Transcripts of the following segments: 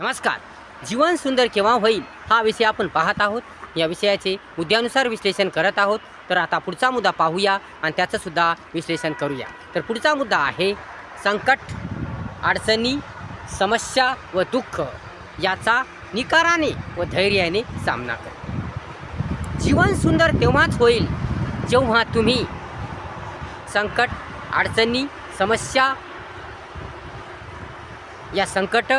नमस्कार. जीवन सुंदर केव्हा होईल हा विषय आपण पाहत आहोत. या विषयाचे मुद्द्यानुसार विश्लेषण करत आहोत. तर आता पुढचा मुद्दा पाहूया आणि त्याचंसुद्धा विश्लेषण करूया. तर पुढचा मुद्दा आहे संकट अडचणी समस्या व दुःख याचा निकाराने व धैर्याने सामना कर जीवन सुंदर तेव्हाच होईल जेव्हा तुम्ही संकट अडचणी समस्या या संकट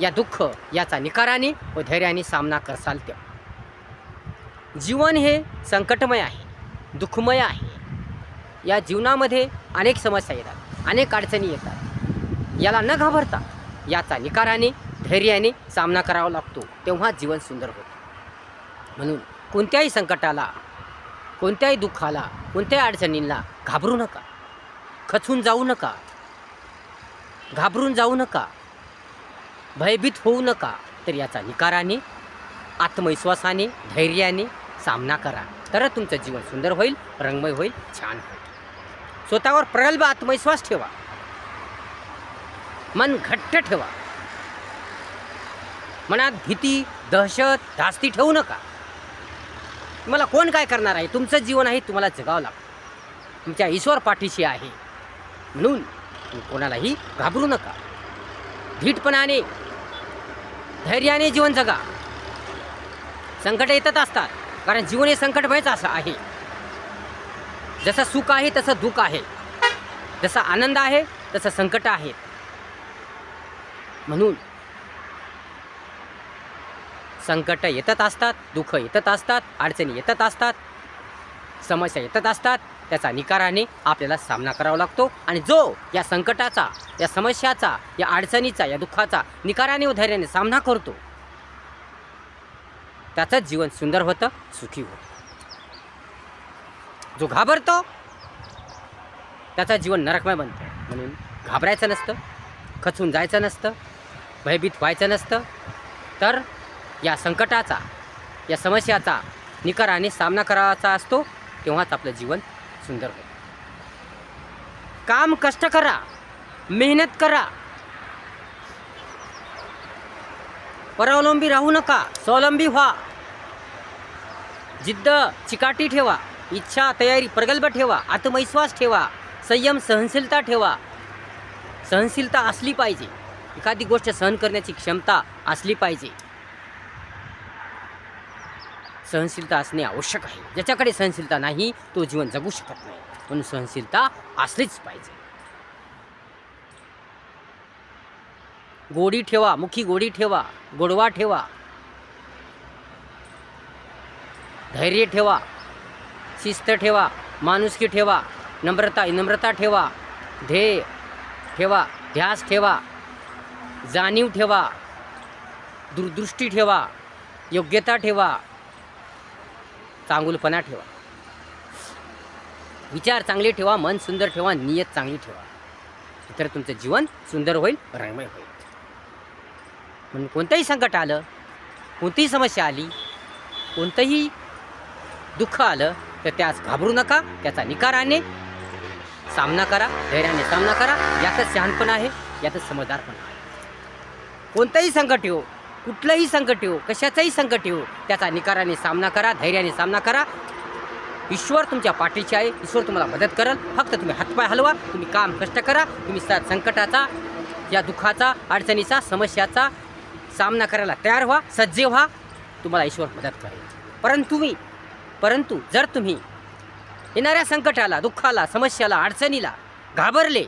या दुःख याचा निकाराने व धैर्याने सामना करसाल तेव्हा जीवन हे संकटमय आहे दुःखमय आहे. या जीवनामध्ये अनेक समस्या येतात अनेक अडचणी येतात. याला न घाबरता याचा निकाराने धैर्याने सामना करावा लागतो तेव्हा जीवन सुंदर होतं. म्हणून कोणत्याही संकटाला कोणत्याही दुःखाला कोणत्याही अडचणींना घाबरू नका. खचून जाऊ नका. घाबरून जाऊ नका. भयभीत होऊ नका तर याचा निकाराने आत्मविश्वासाने धैर्याने सामना करा. तर तुमचं जीवन सुंदर होईल रंगमय होईल छान होईल. स्वतःवर प्रगल्भ आत्मविश्वास ठेवा. मन घट्ट ठेवा. मनात भीती दहशत धास्ती ठेवू नका. तुम्हाला कोण काय करणार आहे? तुमचं जीवन आहे तुम्हाला जगावं लागतं. तुमच्या ईश्वर पाठीशी आहे. म्हणून तुम्ही कोणालाही घाबरू नका. धीटपणाने धैर्याने जीवन जगा. संकट येतच असतात कारण जीवन हे संकटमयच असं आहे. जसं सुख आहे तसं दुःख आहे. जसा आनंद आहे तसं संकट आहे म्हणून संकट येतच असतात दुःख येतच असतात अडचणी येतच असतात समस्या येतच असतात त्याचा निकाराने आपल्याला सामना करावा लागतो आणि जो या संकटाचा या समस्याचा या अडचणीचा या दुःखाचा निकाराने व धैर्याने सामना करतो त्याचंच जीवन सुंदर होतं सुखी होतं. जो घाबरतो त्याचं जीवन नरकमय बनतं. म्हणून घाबरायचं नसतं खचून जायचं नसतं भयभीत व्हायचं नसतं. तर या संकटाचा या समस्याचा निकाराने सामना करावाचा असतो तेव्हाच आपलं जीवन सुंदर होईल काम कष्ट करा मेहनत करा परावलंबी राहू नका स्वावलंबी व्हा जिद्द चिकाटी ठेवा इच्छा तयारी प्रगल्भ ठेवा आत्मविश्वास ठेवा संयम सहनशीलता ठेवा सहनशीलता असली पाहिजे एखादी गोष्ट सहन करण्याची क्षमता असली पाहिजे. सहनशीलता असणे आवश्यक आहे. ज्याच्याकडे सहनशीलता नाही तो जीवन जगू शकत नाही. म्हणून सहनशीलता असलीच पाहिजे. गोडी ठेवा मुखी गोडी ठेवा गोडवा ठेवा. धैर्य ठेवा. शिस्त ठेवा माणुसकी ठेवा नम्रता नम्रता ठेवा. ध्येय ठेवा ध्यास ठेवा. जाणीव ठेवा. दूरदृष्टी ठेवा. योग्यता ठेवा. चांगुलपणा ठेवा. विचार चांगले ठेवा मन सुंदर ठेवा नियत चांगली ठेवा. तर तुमचं जीवन सुंदर होईल रंगमय होईल. म्हणून कोणतंही संकट आलं कोणतीही समस्या आली कोणतंही दुःख आलं तर त्यास घाबरू नका त्याचा निकाराने सामना करा धैर्याने सामना करा. यातच शहाणपण आहे यातच समजदारपण आहे. कोणतंही संकट येऊ कुठलंही संकट येऊ कशाचंही संकट येऊ त्याचा निकाराने सामना करा धैर्याने सामना करा. ईश्वर तुमच्या पाठीशी आहे ईश्वर तुम्हाला मदत करेल. फक्त तुम्ही हातपाय हलवा तुम्ही काम कष्ट करा तुम्ही सा संकटाचा या दुःखाचा अडचणीचा समस्याचा सामना करायला तयार व्हा सज्जे व्हा. तुम्हाला ईश्वर मदत करेल. परंतु मी परंतु जर तुम्ही येणाऱ्या संकटाला दुःखाला समस्याला अडचणीला घाबरले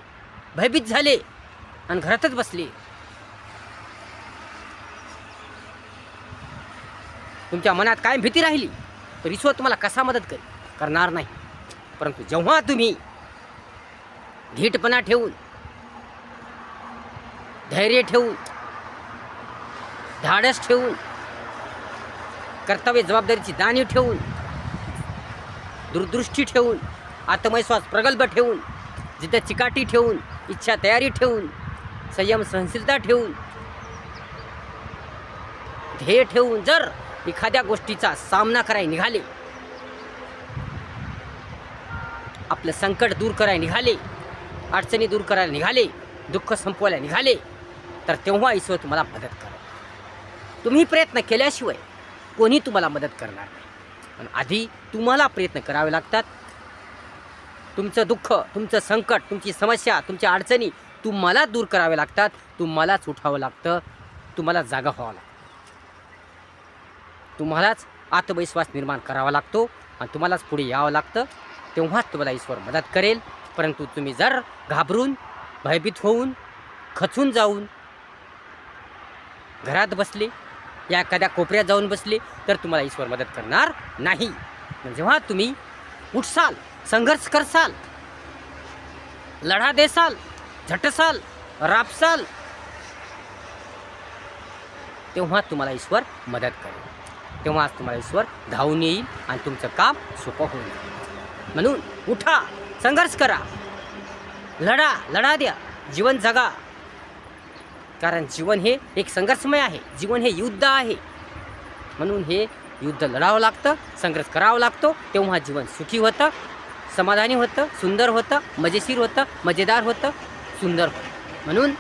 भयभीत झाले आणि घरातच बसले तुमच्या मनात कायम भीती राहिली तर ईश्वर तुम्हाला कसा मदत करेल? करणार नाही. परंतु जेव्हा तुम्ही धीटपणा ठेवून धैर्य ठेवून धाडस ठेवून कर्तव्य जबाबदारीची जाणीव ठेवून दूरदृष्टी ठेवून आत्मविश्वास प्रगल्भ ठेवून जिथं चिकाटी ठेवून इच्छा तयारी ठेवून संयम सहनशीलता ठेवून ध्येय ठेवून जर एखाद्या गोष्टीचा सामना करायला निघाले. आपलं संकट दूर करायला निघाले. अडचणी दूर करायला निघाले. दुःख संपवायला निघाले. तर तेव्हा ईश्वर तुम्हाला मदत करेल तुम्ही प्रयत्न केल्याशिवाय कोणी तुम्हाला मदत करणार नाही. पण आधी तुम्हाला प्रयत्न करावे लागतात. तुमचं दुःख तुमचं संकट तुमची समस्या तुमच्या अडचणी तुम्हाला दूर करावे लागतात. तुम्हालाच उठावं लागतं. तुम्हाला जागा व्हावं लागतं. तुम्हालाच आत्मविश्वास निर्माण करावा लागतो आणि तुम्हालाच पुढे यावं लागतं तेव्हाच तुम्हाला ईश्वर मदत करेल. परंतु तुम्ही जर घाबरून भयभीत होऊन खचून जाऊन घरात बसले या एखाद्या कोपऱ्यात जाऊन बसले तर तुम्हाला ईश्वर मदत करणार नाही. जेव्हा तुम्ही उठसाल संघर्ष करसाल लढा देसाल झटसाल राबसाल तेव्हा तुम्हाला ईश्वर मदत करेल. तेव्हाच तुम्हाला ईश्वर धावून येईल आणि तुमचं काम सोपं होईल. म्हणून उठा संघर्ष करा. लढा लढा द्या. जीवन जगा. कारण जीवन हे एक संघर्षमय आहे. जीवन हे युद्ध आहे. म्हणून हे युद्ध लढावं लागतं संघर्ष करावा लागतो. तेव्हा जीवन सुखी होतं समाधानी होतं सुंदर होतं मजेशीर होतं मजेदार होतं सुंदर होतं. म्हणून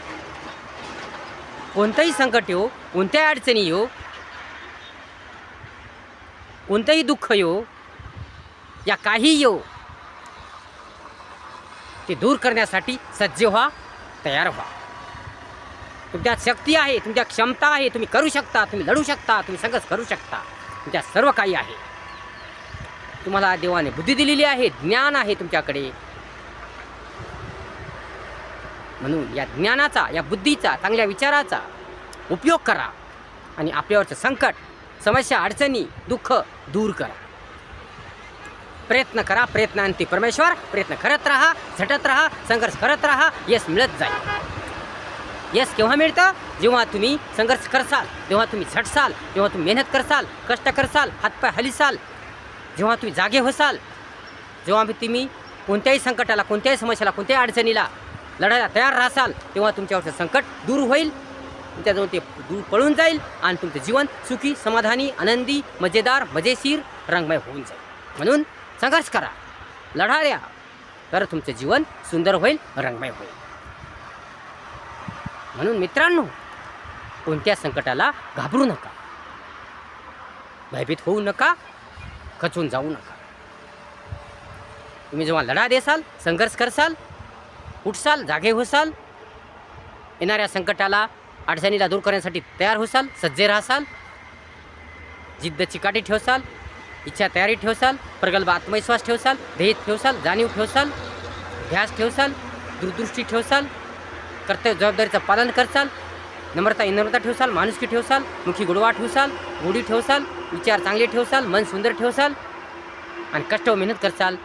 कोणतंही संकट येऊ कोणत्याही अडचणी येऊ कोणतंही दुःख येऊ या काही येऊ ते दूर करण्यासाठी सज्ज व्हा तयार व्हा. तुमच्यात शक्ती आहे तुमच्या क्षमता आहे तुम्ही करू शकता तुम्ही लढू शकता तुम्ही संघर्ष करू शकता. तुमच्या सर्व काही आहे. तुम्हाला देवाने बुद्धी दिलेली आहे ज्ञान आहे तुमच्याकडे. म्हणून या ज्ञानाचा या बुद्धीचा चांगल्या विचाराचा उपयोग करा आणि आपल्यावरचं संकट समस्या अडचणी दुःख दूर करा. प्रयत्न करा प्रयत्नांती. परमेश्वर प्रयत्न करत राहा झटत राहा संघर्ष करत राहा यश मिळत जाईल. यश केव्हा मिळतं? जेव्हा तुम्ही संघर्ष करसाल जेव्हा तुम्ही झटसाल जेव्हा तुम्ही मेहनत करसाल कष्ट करसाल हातपाय हलिसाल जेव्हा तुम्ही जागे होसाल जेव्हा तुम्ही कोणत्याही संकटाला कोणत्याही समस्याला कोणत्याही अडचणीला लढायला तयार राहसाल तेव्हा तुमच्यावरचं संकट दूर होईल. त्याजवळ ते दूर पळून जाईल आणि तुमचं जीवन सुखी समाधानी आनंदी मजेदार मजेशीर रंगमय होऊन जाईल. म्हणून संघर्ष करा. लढा द्या. तर तुमचं जीवन सुंदर होईल रंगमय होईल. म्हणून मित्रांनो कोणत्या संकटाला घाबरू नका. भयभीत होऊ नका. खचून जाऊ नका. तुम्ही जेव्हा लढा देसाल संघर्ष करसाल उठसाल जागे होसाल येणाऱ्या संकटाला अडचणीला दूर करण्यासाठी तयार होसाल सज्जे राहसाल जिद्द चिकाटी ठेवसाल इच्छा तयारी ठेवसाल प्रगल्भ आत्मविश्वास ठेवसाल ध्येय ठेवसाल जाणीव ठेवसाल ध्यास ठेवसाल दूरदृष्टी ठेवसाल कर्तव्य जबाबदारीचं पालन करसाल नम्रता इनम्रता ठेवसाल माणुसकी ठेवसाल मुखी गोडवा ठेवसाल गोडी ठेवसाल विचार चांगले ठेवसाल मन सुंदर ठेवसाल आणि कष्ट व मेहनत करसाल.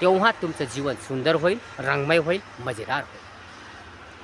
तेव्हा तुमचं जीवन सुंदर होईल रंगमय होईल मजेदार होईल.